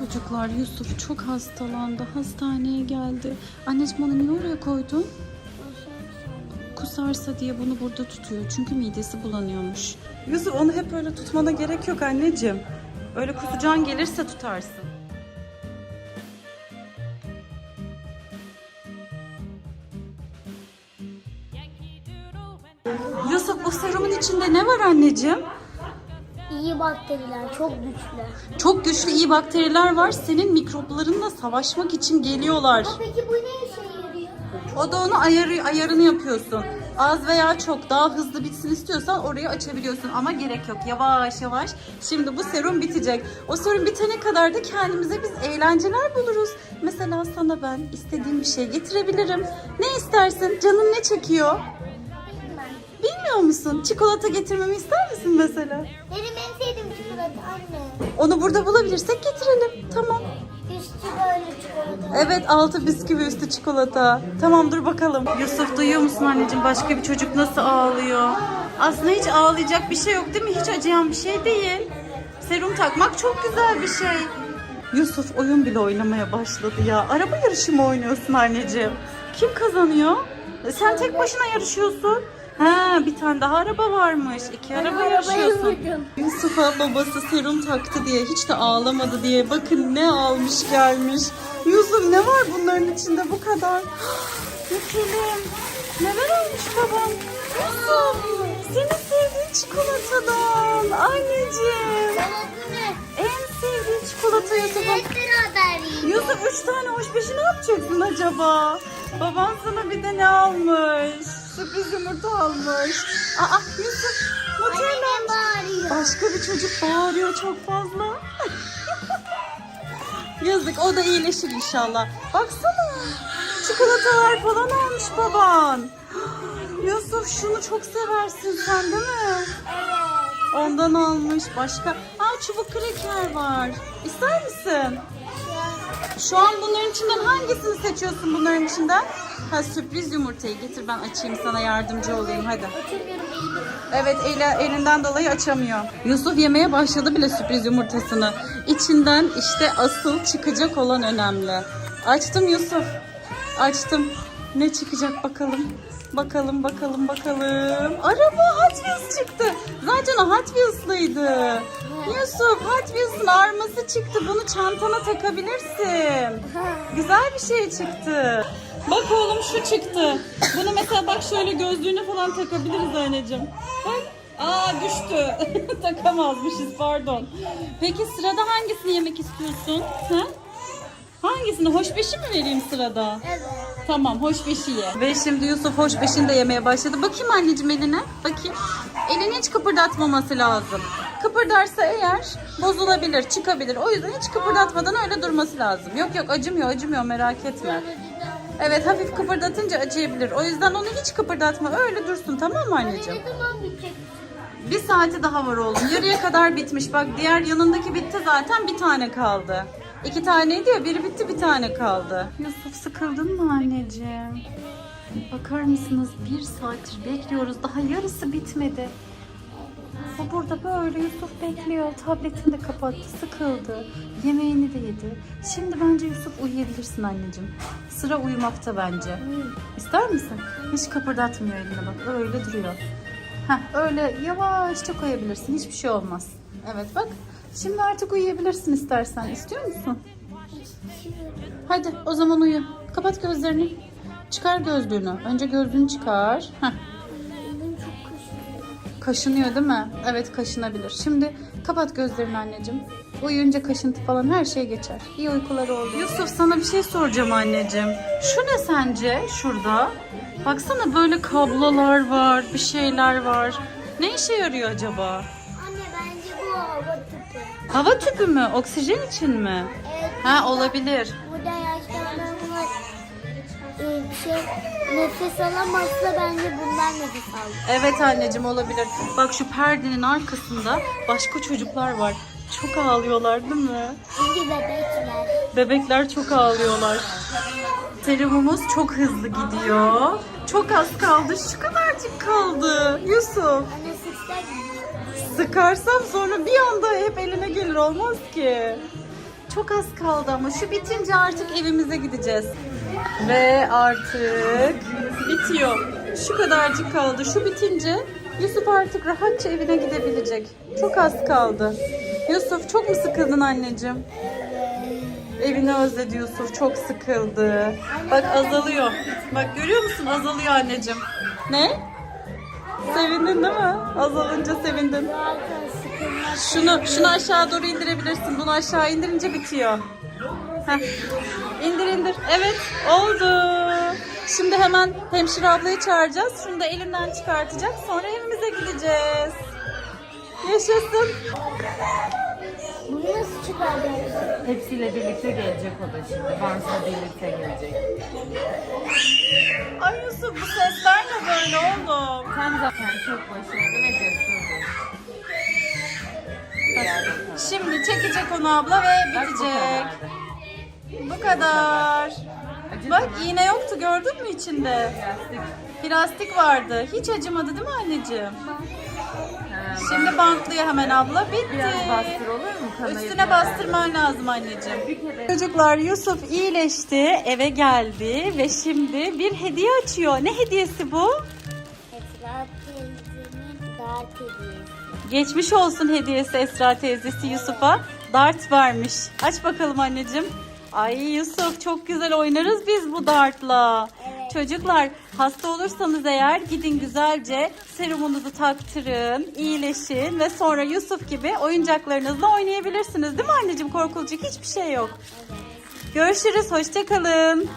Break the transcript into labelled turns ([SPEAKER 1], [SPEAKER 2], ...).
[SPEAKER 1] Çocuklar Yusuf çok hastalandı. Hastaneye geldi. Anneciğim onu niye oraya koydun? Kusarsa diye bunu burada tutuyor. Çünkü midesi bulanıyormuş. Yusuf onu hep öyle tutmana gerek yok anneciğim. Öyle kusacağın gelirse tutarsın. Yusuf bu serumun içinde ne var anneciğim?
[SPEAKER 2] İyi bakteriler çok güçlü.
[SPEAKER 1] Çok güçlü iyi bakteriler var. Senin mikroplarınla savaşmak için geliyorlar.
[SPEAKER 2] Peki bu ne işe yarıyor?
[SPEAKER 1] O da onu ayarı, ayarını yapıyorsun. Az veya çok daha hızlı bitsin istiyorsan orayı açabiliyorsun ama gerek yok. Yavaş yavaş. Şimdi bu serum bitecek. O serum bitene kadar da kendimize biz eğlenceler buluruz. Mesela sana ben istediğim bir şey getirebilirim. Ne istersin? Canın ne çekiyor? Bilmiyor musun? Çikolata getirmemi ister misin mesela?
[SPEAKER 2] Benim en sevdiğim çikolata anne.
[SPEAKER 1] Onu burada bulabilirsek getirelim. Tamam.
[SPEAKER 2] Üstü böyle çikolata.
[SPEAKER 1] Evet altı bisküvi üstü çikolata. Tamam dur bakalım. Yusuf duyuyor musun anneciğim başka bir çocuk nasıl ağlıyor? Aslında hiç ağlayacak bir şey yok değil mi? Hiç acıyan bir şey değil. Serum takmak çok güzel bir şey. Yusuf oyun bile oynamaya başladı ya. Araba yarışı mı oynuyorsun anneciğim? Kim kazanıyor? Sen tek başına yarışıyorsun. Ha bir tane daha araba varmış. İki araba
[SPEAKER 2] vurdum.
[SPEAKER 1] Yusuf'a babası serum taktı diye hiç de ağlamadı diye bakın ne almış gelmiş. Yusuf ne var bunların içinde bu kadar? Dökelim. Neler almış babam? Yusuf senin sevdiğin çikolatadan. Anneciğim. En sevdiğin çikolata
[SPEAKER 2] yiyin.
[SPEAKER 1] Yusuf üç tane hoş beşi ne yapacaksın acaba? Baban sana bir de ne almış? Sürpriz yumurta almış. Aa Yusuf Nutella.
[SPEAKER 2] Bağırıyor.
[SPEAKER 1] Başka bir çocuk bağırıyor çok fazla. Yazık o da iyileşir inşallah. Baksana çikolatalar falan almış baban. Yusuf şunu çok seversin sen değil mi? Ondan almış başka. Aa çubuk kreker var. İster misin? Şu an bunların içinden hangisini seçiyorsun bunların içinden? Ha sürpriz yumurtayı getir ben açayım sana yardımcı olayım hadi.
[SPEAKER 2] Açamıyorum.
[SPEAKER 1] Evet eli, elinden dolayı açamıyor. Yusuf yemeye başladı bile sürpriz yumurtasını. İçinden işte asıl çıkacak olan önemli. Açtım Yusuf. Açtım. Ne çıkacak bakalım. Bakalım bakalım bakalım. Araba Hot Wheels çıktı. Zaten o Hot Wheels'lıydı. Yusuf Hot Wheels'ın arması çıktı. Bunu çantana takabilirsin. Güzel bir şey çıktı. Bak oğlum şu çıktı. Bunu mesela bak şöyle gözlüğüne falan takabiliriz anneciğim. Bak. Aa düştü. Takamazmışız pardon. Peki sırada hangisini yemek istiyorsun? Ha? Hangisini? Hoş beşi mi vereyim sırada?
[SPEAKER 2] Evet.
[SPEAKER 1] Tamam hoş beşi ye. Ve şimdi Yusuf hoş beşini de yemeye başladı. Bakayım anneciğim eline. Bakayım. Elini hiç kıpırdatmaması lazım. Kıpırdarsa eğer bozulabilir, çıkabilir. O yüzden hiç kıpırdatmadan öyle durması lazım. Yok yok acımıyor acımıyor merak etme. Evet hafif kıpırdatınca acıyabilir. O yüzden onu hiç kıpırdatma. Öyle dursun tamam mı anneciğim? Bir saati daha var oğlum. Yarıya kadar bitmiş. Bak diğer yanındaki bitti zaten. Bir tane kaldı. İki taneydi ya. Biri bitti bir tane kaldı. Yusuf sıkıldın mı anneciğim? Bakar mısınız? Bir saattir bekliyoruz. Daha yarısı bitmedi. O burada böyle Yusuf bekliyor. Tabletini de kapattı. Sıkıldı. Yemeğini de yedi. Şimdi bence Yusuf uyuyabilirsin anneciğim. Sıra uyumakta bence. İster misin? Hiç kıpırdatmıyor eline bak. Öyle duruyor. Heh, öyle yavaşça koyabilirsin. Hiçbir şey olmaz. Evet bak. Şimdi artık uyuyabilirsin istersen. İstiyor musun? Hadi o zaman uyu. Kapat gözlerini. Çıkar gözlüğünü. Önce gözlüğünü çıkar. Heh.
[SPEAKER 2] Kaşınıyor.
[SPEAKER 1] Değil mi? Evet kaşınabilir. Şimdi kapat gözlerini anneciğim. Uyuyunca kaşıntı falan her şey geçer. İyi uykuları oldu. Yusuf sana bir şey soracağım anneciğim. Şu ne sence şurada? Baksana böyle kablolar var, bir şeyler var. Ne işe yarıyor acaba?
[SPEAKER 2] Hava tüpü
[SPEAKER 1] mü? Oksijen için mi?
[SPEAKER 2] Evet.
[SPEAKER 1] Ha olabilir.
[SPEAKER 2] Burada yaşlananlar şey, nefes alamazsa bence bundan nefes alır.
[SPEAKER 1] Evet anneciğim olabilir. Bak şu perdenin arkasında başka çocuklar var. Çok ağlıyorlar değil mi?
[SPEAKER 2] Çünkü bebekler.
[SPEAKER 1] Bebekler çok ağlıyorlar. Serumumuz çok hızlı gidiyor. Çok az kaldı. Şu kadarcık kaldı. Yusuf. Sıkarsam sonra bir anda hep eline gelir olmaz ki. Çok az kaldı ama şu bitince artık evimize gideceğiz. Ve artık bitiyor. Şu kadarcık kaldı. Şu bitince Yusuf artık rahatça evine gidebilecek. Çok az kaldı. Yusuf çok mu sıkıldın anneciğim? Evini özledi Yusuf. Çok sıkıldı. Bak azalıyor. Bak görüyor musun? Azalıyor anneciğim. Ne? Sevindin değil mi? Azalınca sevindin. Şunu şunu aşağı doğru indirebilirsin. Bunu aşağı indirince bitiyor. Heh. İndir indir. Evet oldu. Şimdi hemen hemşire ablayı çağıracağız. Şunu da elinden çıkartacak. Sonra evimize gideceğiz. Yaşasın.
[SPEAKER 2] Nasıl çıkaracağız?
[SPEAKER 3] Hepsiyle birlikte gelecek o da şimdi. Vans'la birlikte gelecek.
[SPEAKER 1] Ay Yusuf bu sesler ne böyle oğlum?
[SPEAKER 3] Sen zaten çok başarılı ve cesurdun.
[SPEAKER 1] Şimdi çekecek onu abla ve
[SPEAKER 3] Bak bu
[SPEAKER 1] bitecek.
[SPEAKER 3] kadardı.
[SPEAKER 1] Bu kadar.
[SPEAKER 3] Acıdı
[SPEAKER 1] Bak
[SPEAKER 3] mı?
[SPEAKER 1] iğne yoktu gördün mü içinde?
[SPEAKER 3] Plastik.
[SPEAKER 1] Plastik vardı. Hiç acımadı değil mi anneciğim? Şimdi bantlıyor hemen abla. Bitti.
[SPEAKER 3] Biraz bastır olur mu kanayı?
[SPEAKER 1] Üstüne bastırman lazım anneciğim. Çocuklar Yusuf iyileşti, eve geldi ve şimdi bir hediye açıyor. Ne hediyesi bu?
[SPEAKER 2] Esra teyzemin dert hediyesi.
[SPEAKER 1] Geçmiş olsun hediyesi Esra teyzesi Yusuf'a. Dart vermiş. Aç bakalım anneciğim. Ay Yusuf çok güzel oynarız biz bu dartla.
[SPEAKER 2] Evet.
[SPEAKER 1] Çocuklar hasta olursanız eğer gidin güzelce serumunuzu taktırın, iyileşin ve sonra Yusuf gibi oyuncaklarınızla oynayabilirsiniz. Değil mi anneciğim? Korkulacak hiçbir şey yok. Görüşürüz. Hoşçakalın.